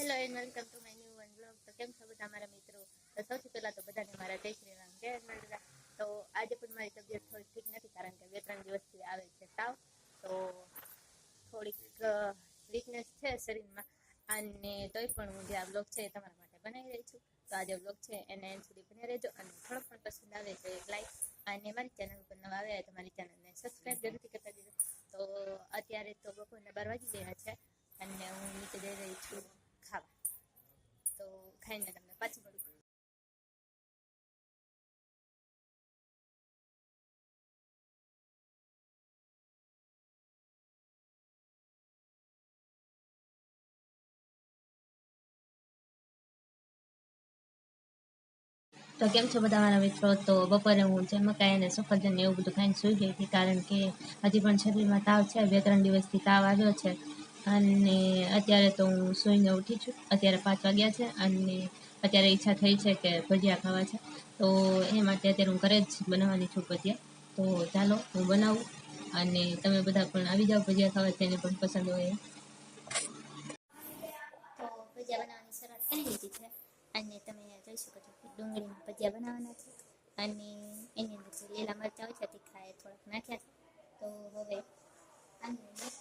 Hello and welcome to my new one blog તો કેમ છો બધા મારા મિત્રો? તો સૌથી પહેલા તો બધાને મારા જય શ્રી રામ, જય હનુમાન તો આજે પણ મારી તબિયત થોડી ઠીક નથી કારણ કે બે ત્રણ દિવસથી આવે છે તાવ. તો થોડીક વીકનેસ છે શરીરમાં. અને તોય પણ હું જે આ બ્લોગ છે એ તમારા માટે બનાવી રહી છું. તો આજે બ્લોગ છે એને એન્ડ સુધી બની રહેજો. અને થોડો પણ પસંદ આવે તો એક લાઈક અને મારી ચેનલ ઉપર નવા આવ્યા તો મારી ચેનલને સબસ્ક્રાઈબ જરૂરથી કરતા દેજો તો અત્યારે તો બપોરના બાર વાગી ગયા છે. અને હું નીચે જઈ રહી છું. ખાવા. તો ખાઈને તમને પાછું મળું તો કેમ છો બધા મારા મિત્રો? તો બપોરે હું જે મકાઈ અને સફરજન એવું બધું ખાઈને સૂઈ ગઈ હતી કારણ કે હજી પણ શરીરમાં તાવ છે. બે ત્રણ દિવસથી તાવ આવ્યો છે. અને અત્યારે તો હું સૂઈને ઉઠી છું. અત્યારે પાંચ વાગ્યા છે અને અત્યારે ઈચ્છા થઈ છે કે ભજીયા ખાવા છે. તો એ માટે અત્યારે હું ઘરે જ બનાવવાની છું ભજીયા. તો ચાલો હું બનાવું અને તમે બધા પણ આવી જાઓ ભજીયા ખાવા તેને પણ પસંદ હોય તો ભજીયા બનાવવાની શરૂઆત કરી રીતે છે અને તમે જોઈ શકો છો કે ડુંગળીમાં ભજીયા બનાવવાના છે અને એની અંદર જે લીલા મરચાં હોય છે તીખા એ થોડાક નાખ્યા છે. તો હવે અંદર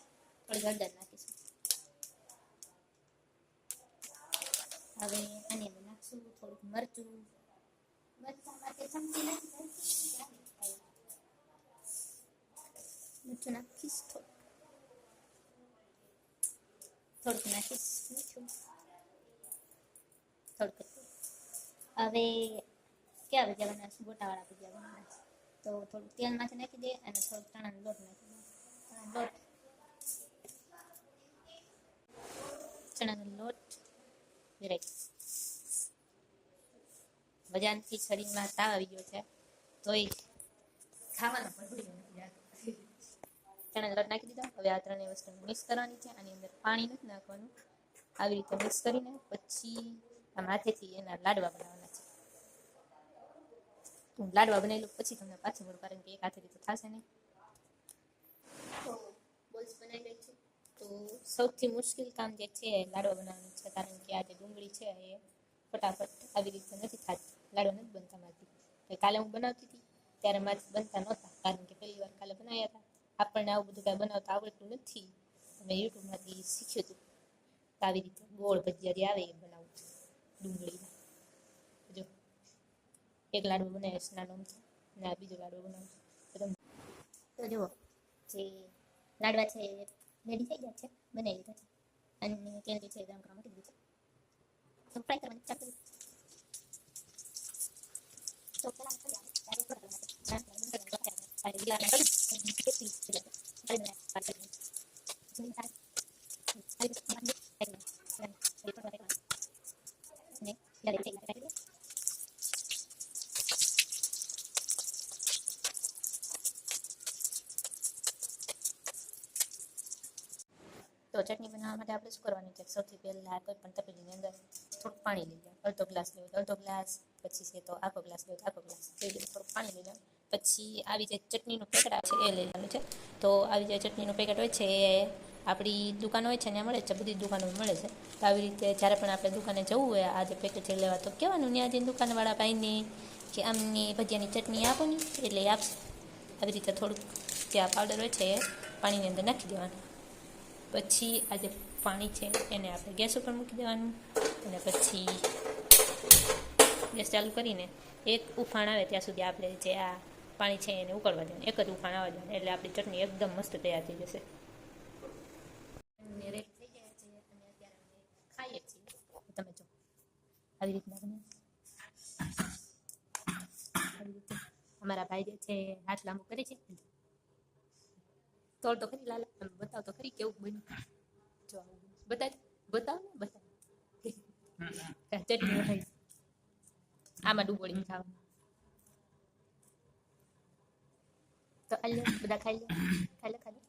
થોડી હળદર નાખીશું. હવે આની અંદર નાખશું થોડુંક મરચું. મરચાં માટે ચમચી નાખી મરચું નાખીશ થોડુંક. થોડુંક નાખીશ મીઠું. થોડુંક. હવે ક્યાં ભજીયા બનાવશું ગોટાવાળા ભજીયા બનાવવાના તો થોડુંક તેલમાંથી નાખી દે અને થોડુંક ચણાનો લોટ નાખી દે. ચણાનો લોટ ચણાનો લોટ રાઈટ ભજાનથી શરીરમાં તાવ આવી ગયો છે, તોય ખાવાનું પણ લોટ નાખી દીધો. હવે આ ત્રણેય વસ્તુ મિક્સ કરવાની છે, આની અંદર પાણી નથી નાખવાનું. આવી રીતે મિક્સ કરીને પછી આમ હાથેથી એના લાડવા બનાવવાના છે. લાડવા બનાવી લઉં પછી તમને પાછી મળું કારણ કે એક હાથેથી તો થશે નહીં તો બોલ્સ બનાવી રહી છું તો સૌથી મુશ્કેલ કામ જે છે, લાડવા બનાવવાનું છે, કારણ કે આ ડુંગળી છે, એ ફટાફટ આવી રીતે નથી થતી, લાડવા નથી બનતા મારથી કાલે હું બનાવતી હતી, ત્યારે મારથી બનતા નહોતા, કારણ કે પહેલી વાર કાલે બનાવ્યા હતા. આપણને આવું બધું કાંઈ બનાવતા આવડતું નથી. અમે યુટ્યુબમાંથી શીખ્યું હતું તો આવી રીતે ગોળ ભજીયા જે આવે એ બનાવું છું, ડુંગળીના. જો, એક લાડવો બનાવીશ, નાનો અમથો, ને બીજો લાડવો બનાવું છું. તો જુઓ, જે લાડવા છે રેડી થઈ ગયા છે બનાવી લીધા છે અને તેલ જે છે ગરમ કરવા મૂકી દીધું છે તો ફ્રાય કરવાની ચાલુ તો પેલા થોડા કરવાના છે આ ગીલા ના કરી કેટલી છે તો ચટણી બનાવવા માટે આપણે શું કરવાનું છે? સૌથી પહેલાં કોઈ પણ તપેલીની અંદર થોડુંક પાણી લઈ લેવાનું. અડધો ગ્લાસ લેવો અડધો ગ્લાસ, પછી છે તો આખો ગ્લાસ લેવો આખો ગ્લાસ. લઈ લેવું થોડુંક પાણી લઈ લેવાનું. પછી આવી જે ચટણીનું પેકેટ આવે છે એ લઈ લેવાનું છે. તો આવી જે ચટણીનું પેકેટ હોય છે એ આપણી દુકાન હોય છે ને, મળે છે, બધી દુકાનો મળે છે. તો આવી રીતે જ્યારે પણ આપણે દુકાને જવું હોય, આ જે પેકેટ છે લેવા, તો કહેવાનું ત્યાં જઈને દુકાનવાળા ભાઈને કે આમની ભજીયાની ચટણી આપો ને, એટલે આપશે. આવી રીતે થોડુંક જે આ પાવડર હોય છે એ પાણીની અંદર નાખી દેવાનું. પછી આ જે પાણી છે, એને આપણે ગેસ ઉપર મૂકી દેવાનું અને પછી ગેસ ચાલુ કરીને એક ઉફાણ આવે ત્યાં સુધી આપણે જે આ પાણી છે એને ઉકળવા દેવાનું. એક જ ઉફાણ આવવા દેવાનું. એટલે આપણી ચટણી એકદમ મસ્ત તૈયાર થઈ જશે. તમે જો, આવી રીતના આવી અમારા ભાઈ જે છે હાથ લાંબુ કરે છે. તોડ તો ખરી લાલ બતાવ તો ખરી કેવું બન્યું જો. બતાવ બતાવ ને બતાવ ચટણી હોય આમાં ડુબોળી ખાવ તો આ બધા ખાઈ લો ખાઈ લો ખાઈ લો